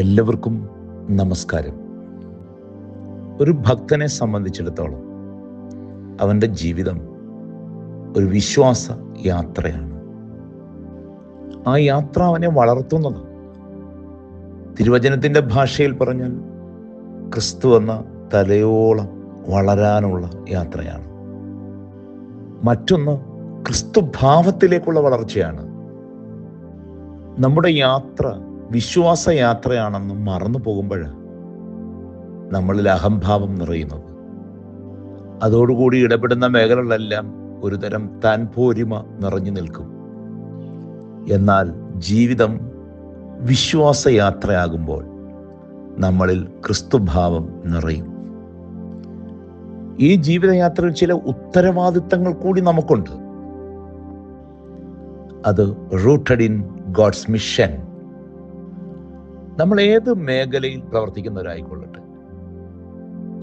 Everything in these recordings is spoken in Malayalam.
എല്ലാവർക്കും നമസ്കാരം. ഒരു ഭക്തനെ സംബന്ധിച്ചിടത്തോളം അവന്റെ ജീവിതം ഒരു വിശ്വാസ യാത്രയാണ്. ആ യാത്ര അവനെ വളർത്തുന്നത് തിരുവചനത്തിന്റെ ഭാഷയിൽ പറഞ്ഞാൽ ക്രിസ്തു എന്ന തലയോളം വളരാനുള്ള യാത്രയാണ്. മറ്റൊന്ന് ക്രിസ്തുഭാവത്തിലേക്കുള്ള വളർച്ചയാണ്. നമ്മുടെ യാത്ര വിശ്വാസ യാത്രയാണെന്ന് മറന്നു പോകുമ്പോൾ നമ്മളിൽ അഹംഭാവം നിറയുന്നത്. അതോടുകൂടി ഇടപെടുന്ന മേഖലകളെല്ലാം ഒരുതരം താൻ പോരിമ നിറഞ്ഞു നിൽക്കും. എന്നാൽ ജീവിതം വിശ്വാസ യാത്രയാകുമ്പോൾ നമ്മളിൽ ക്രിസ്തുഭാവം നിറയും. ഈ ജീവിതയാത്രയിൽ ചില ഉത്തരവാദിത്തങ്ങൾ കൂടി നമുക്കുണ്ട്. അത് റൂട്ടഡ് ഇൻ ഗോഡ്സ് മിഷൻ. നമ്മൾ ഏത് മേഖലയിൽ പ്രവർത്തിക്കുന്നവരായിക്കൊള്ളട്ടെ.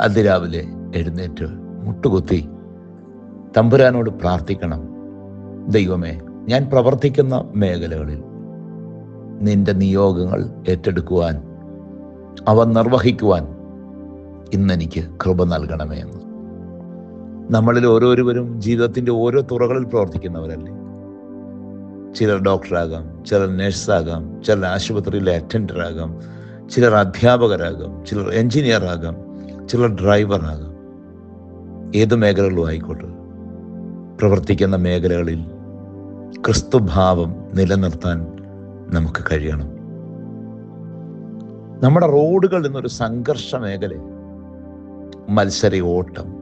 അതിരാവിലെ എഴുന്നേറ്റ് മുട്ടുകുത്തി തമ്പുരാനോട് പ്രാർത്ഥിക്കണം. ദൈവമേ ഞാൻ പ്രവർത്തിക്കുന്ന മേഖലകളിൽ നിന്റെ നിയോഗങ്ങൾ ഏറ്റെടുക്കുവാൻ അവ നിർവഹിക്കുവാൻ ഇന്നെനിക്ക് കൃപ നൽകണമേ എന്ന്. നമ്മളിൽ ഓരോരുവരും ജീവിതത്തിന്റെ ഓരോ തുറകളിൽ പ്രവർത്തിക്കുന്നവരല്ലേ? ചിലർ ഡോക്ടറാകാം ചിലർ നഴ്സാകാം ചിലർ ആശുപത്രിയിലെ അറ്റൻഡർ ആകാം ചിലർ അധ്യാപകരാകാം ചിലർ എഞ്ചിനീയർ ആകാം ചിലർ ഡ്രൈവറാകാം. ഏത് മേഖലകളും ആയിക്കോട്ടെ. പ്രവർത്തിക്കുന്ന മേഖലകളിൽ ക്രിസ്തുഭാവം നിലനിർത്താൻ നമുക്ക് കഴിയണം. നമ്മുടെ റോഡുകൾ എന്നൊരു സംഘർഷ മേഖല മത്സര ഓട്ടം.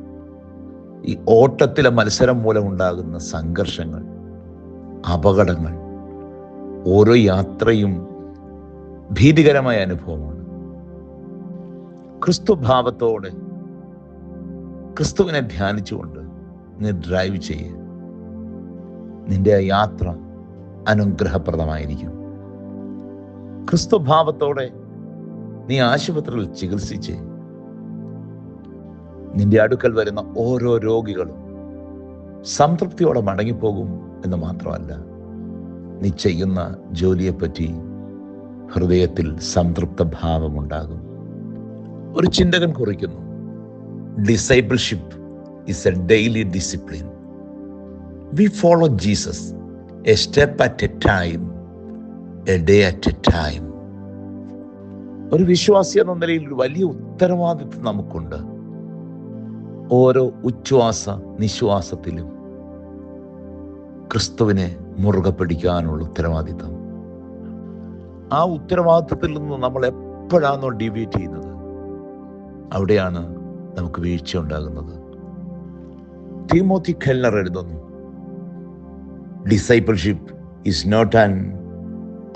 ഈ ഓട്ടത്തിലെ മത്സരം മൂലം ഉണ്ടാകുന്ന സംഘർഷങ്ങൾ. അപകടങ്ങൾ. ഓരോ യാത്രയും ഭീതികരമായ അനുഭവമാണ്. ക്രിസ്തുഭാവത്തോടെ ക്രിസ്തുവിനെ ധ്യാനിച്ചുകൊണ്ട് നീ ഡ്രൈവ് ചെയ്യ. നിന്റെ യാത്ര അനുഗ്രഹപ്രദമായിരിക്കും. ക്രിസ്തുഭാവത്തോടെ നീ ആശുപത്രിയിൽ ചികിത്സിച്ച് നിന്റെ അടുക്കൽ വരുന്ന ഓരോ രോഗികളും സംതൃപ്തിയോടെ മടങ്ങിപ്പോകും എന്ന് മാത്രമല്ല നീ ചെയ്യുന്ന ജോലിയെപ്പറ്റി ഹൃദയത്തിൽ സംതൃപ്ത ഭാവമുണ്ടാകും ഒരു ചിന്തകൻ കുറിക്കുന്നു discipleship is a daily discipline we follow Jesus a step at a time a day at a time ഒരു വിശ്വാസി എന്ന നിലയിൽ ഒരു വലിയ ഉത്തരവാദിത്വം നമുക്കുണ്ട്. ഓരോ ഉച്ഛ്വാസ നിശ്വാസത്തിലും ക്രിസ്തുവിനെ മുറുകെ പിടിക്കാനുള്ള ഉത്തരവാദിത്തം. ആ ഉത്തരവാദിത്തത്തിൽ നിന്ന് നമ്മൾ എപ്പോഴാണോ ഡിബേറ്റ് ചെയ്യുന്നത്? അവിടെയാണ് നമുക്ക് വീഴ്ച ഉണ്ടാകുന്നത്. തീമോത്തി ഖെല്ലർ എഴുതുന്നു discipleship is not an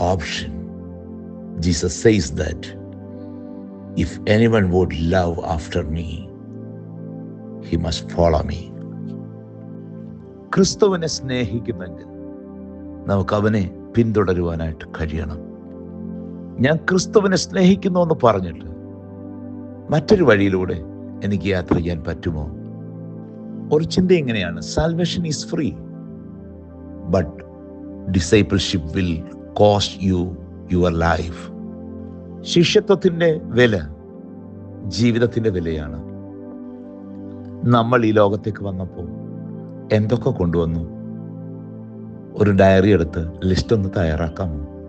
option Jesus says that if anyone would love after me he must follow me ക്രിസ്തുവിനെ സ്നേഹിക്കുന്നെങ്കിൽ നമുക്ക് അവനെ പിന്തുടരുവാനായിട്ട് കഴിയണം. ഞാൻ ക്രിസ്തുവിനെ സ്നേഹിക്കുന്നു എന്ന് പറഞ്ഞിട്ട് മറ്റൊരു വഴിയിലൂടെ എനിക്ക് യാത്ര ചെയ്യാൻ പറ്റുമോ? ഒരു ചിന്ത എങ്ങനെയാണ് salvation is free but discipleship will cost you your life ശിഷ്യത്വത്തിന്റെ വില ജീവിതത്തിന്റെ വിലയാണ്. നമ്മൾ ഈ ലോകത്തേക്ക് വന്നപ്പോൾ എന്തൊക്കെ കൊണ്ടുവന്നു? ഒരു ഡയറി എടുത്ത് ലിസ്റ്റ് ഒന്ന് തയ്യാറാക്കാമോ?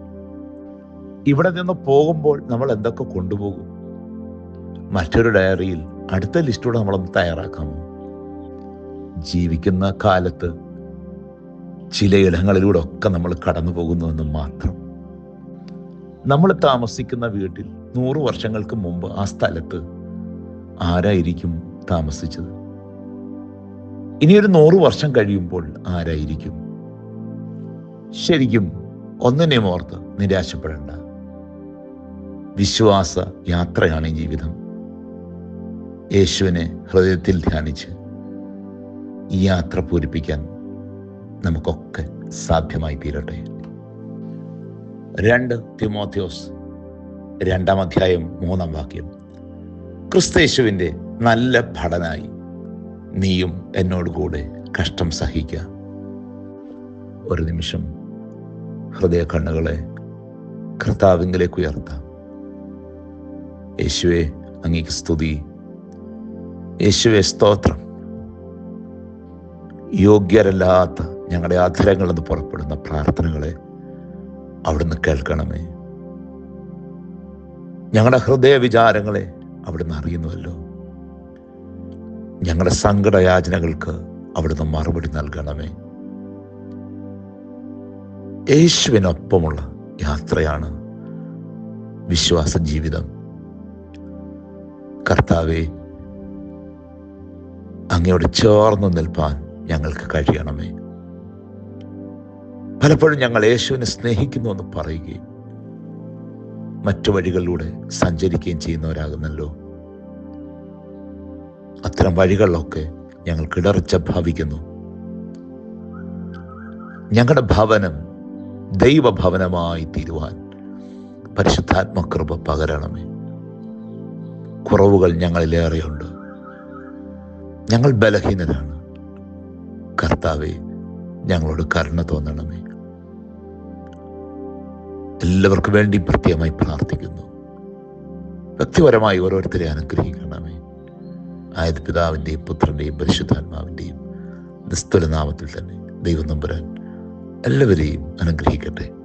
ഇവിടെ നിന്ന് പോകുമ്പോൾ നമ്മൾ എന്തൊക്കെ കൊണ്ടുപോകും? മറ്റൊരു ഡയറിയിൽ അടുത്ത ലിസ്റ്റൂടെ നമ്മളൊന്ന് തയ്യാറാക്കാമോ? ജീവിക്കുന്ന കാലത്ത് ചില ഇടങ്ങളിലൂടെ ഒക്കെ നമ്മൾ കടന്നു പോകുന്നുവെന്ന് മാത്രം. നമ്മൾ താമസിക്കുന്ന വീട്ടിൽ നൂറ് വർഷങ്ങൾക്ക് മുമ്പ് ആ സ്ഥലത്ത് ആരായിരിക്കും താമസിച്ചത്? ഇനി ഒരു നൂറ് വർഷം കഴിയുമ്പോൾ ആരായിരിക്കും? ശരിക്കും ഒന്നിനെയും ഓർത്ത് നിരാശപ്പെടേണ്ട. വിശ്വാസ യാത്രയാണ് ജീവിതം. യേശുവിനെ ഹൃദയത്തിൽ ധ്യാനിച്ച് ഈ യാത്ര പൂരിപ്പിക്കാൻ നമുക്കൊക്കെ സാധ്യമായി തീരട്ടെ. രണ്ട് തിമോത്യോസ് രണ്ടാം അധ്യായം മൂന്നാം വാക്യം. ക്രിസ്തേശുവിന്റെ നല്ല ഭടനായി നീയും എന്നോട് കൂടെ കഷ്ടം സഹിക്കുക ഒരു നിമിഷം ഹൃദയ കണ്ണുകളെ കർത്താവിങ്കിലേക്ക് ഉയർത്താം. യേശുവെ അങ്ങേക്ക് സ്തുതി. യേശുവെ സ്തോത്രം. യോഗ്യരല്ലാത്ത ഞങ്ങളുടെ അധരങ്ങളിൽ നിന്ന് പുറപ്പെടുന്ന പ്രാർത്ഥനകളെ അവിടുന്ന് കേൾക്കണമേ. ഞങ്ങളുടെ ഹൃദയ വിചാരങ്ങളെ അവിടുന്ന് അറിയുന്നുവല്ലോ. ഞങ്ങളുടെ സങ്കടയാചനകൾക്ക് അവിടുന്ന് മറുപടി നൽകണമേ. യേശുവിനൊപ്പമുള്ള യാത്രയാണ് വിശ്വാസ ജീവിതം. കർത്താവെ അങ്ങയോട് ചേർന്ന് നിൽപ്പാൻ ഞങ്ങൾക്ക് കഴിയണമേ. പലപ്പോഴും ഞങ്ങൾ യേശുവിനെ സ്നേഹിക്കുന്നു എന്ന് പറയുകയും മറ്റു വഴികളിലൂടെ സഞ്ചരിക്കുകയും ചെയ്യുന്നവരാകുന്നല്ലോ. അത്തരം വഴികളിലൊക്കെ ഞങ്ങൾ കിടറിച്ച ഭാവിക്കുന്നു. ഞങ്ങളുടെ ഭവനം ദൈവഭവനമായി തീരുവാൻ പരിശുദ്ധാത്മകൃപ പകരണമേ. കുറവുകൾ ഞങ്ങളിലേറെയുണ്ട്. ഞങ്ങൾ ബലഹീനരാണ്. കർത്താവെ ഞങ്ങളോട് കരുണ തോന്നണമേ. എല്ലാവർക്കും വേണ്ടി പ്രത്യേകമായി പ്രാർത്ഥിക്കുന്നു. വ്യക്തിപരമായി ഓരോരുത്തരെ അനുഗ്രഹിക്കണമേ. ആയത് പിതാവിന്റെയും പുത്രന്റെയും പരിശുദ്ധാത്മാവിന്റെയും നിസ്തുലനാമത്തിൽ തന്നെ ദൈവം നമ്പുരാൻ എല്ലാവരെയും അനുഗ്രഹിക്കട്ടെ.